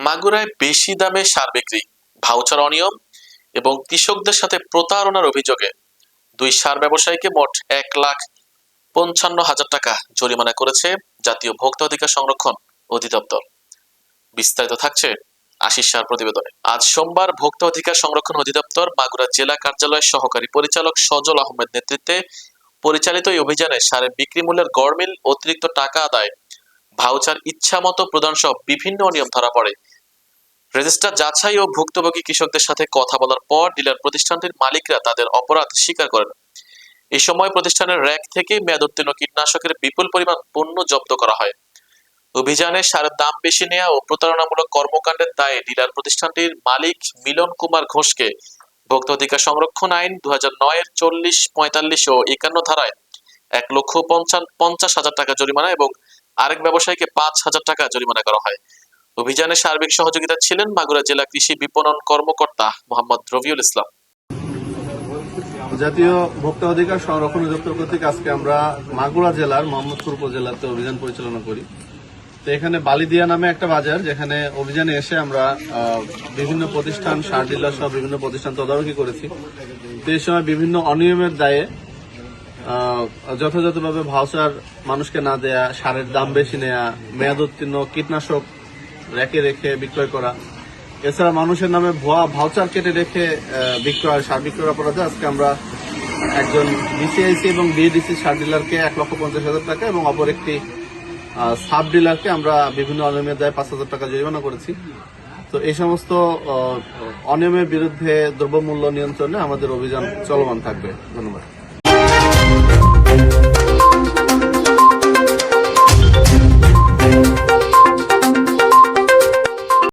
মাগুরায় বেশি দামে সার বিক্রি, ভাউচার অনিয়ম এবং কৃষকদের সাথে প্রতারণার অভিযোগে। দুই সার ব্যবসায়ীকে মোট এক লাখ পঞ্চান্ন হাজার টাকা জরিমানা করেছে জাতীয় ভোক্তা অধিকার সংরক্ষণ অধিদপ্তর। বিস্তারিত থাকছে আশিস সার প্রতিবেদনে। আজ সোমবার ভোক্তা অধিকার সংরক্ষণ অধিদপ্তর মাগুরা জেলা কার্যালয়ের সহকারী পরিচালক সজল আহমেদ নেতৃত্বে পরিচালিত এই অভিযানে সারের বিক্রি মূল্যের গড়মিল অতিরিক্ত টাকা আদায় ভাউচার ইচ্ছামতো প্রদান সহ বিভিন্ন অনিয়ম ধরা পড়ে। রেজিস্টার যাচাই ও ভুক্তভোগী কৃষকদের সাথে কথা বলার পর ডিলার প্রতিষ্ঠানটির মালিকরা তাদের অপরাধ স্বীকার করেন। এই সময় প্রতিষ্ঠানের র্যাক থেকে মেয়াদোত্তীর্ণ কীটনাশকের বিপুল পরিমাণ পণ্য জব্দ করা হয়। অভিযানে সারের দাম বেশি নেওয়া ও প্রতারণামূলক কর্মকাণ্ডের দায়ে ডিলার প্রতিষ্ঠানটির মালিক মিলন কুমার ঘোষকে ভোক্তা অধিকার সংরক্ষণ আইন দু হাজার নয়ের চল্লিশ, পঁয়তাল্লিশ ও একান্ন ধারায় এক লক্ষ পঞ্চাশ হাজার টাকা জরিমানা এবং আরেক ব্যবসায়ীকে পাঁচ হাজার টাকা জরিমানা করা হয়। অভিযানে সার্বিক সহযোগিতা ছিলেন মাগুরা জেলা কৃষি বিপণন কর্মকর্তা মোহাম্মদ রবিউল ইসলাম। জাতীয় ভোক্তা অধিকার সংরক্ষণ অধিদপ্তর কর্তৃক আজকে আমরা মাগুরা জেলার মোহাম্মদপুর উপজেলাতে অভিযান পরিচালনা করি। তো এখানে বালিদিয়া নামে একটা বাজার, যেখানে অভিযানে এসে আমরা বিভিন্ন প্রতিষ্ঠান, সার ডিলার সহ বিভিন্ন প্রতিষ্ঠান তদারকি করেছি। তো এই সময় বিভিন্ন অনিয়মের দায়ে যথাযথভাবে ভাউচার মানুষকে না দেয়া, সারের দাম বেশি নেয়া মেয়াদ উত্তীর্ণ কীটনাশক রেখে রেখে বিক্রয় করা। এছাড়া মানুষের নামে ভুয়া ভাউচার কেটে রেখে বিক্রয়, সার বিক্রয় অপরাধে আজকে আমরা একজন বিসিআইসি এবং বিএডিসি সার ডিলারকে এক লক্ষ পঞ্চাশ হাজার টাকা এবং অপর একটি সাব ডিলারকে আমরা বিভিন্ন অনিয়মের দায় পাঁচ হাজার টাকা জরিমানা করেছি। তো এই সমস্ত অনিয়মের বিরুদ্ধে দ্রব্যমূল্য নিয়ন্ত্রণে আমাদের অভিযান চলমান থাকবে। ধন্যবাদ।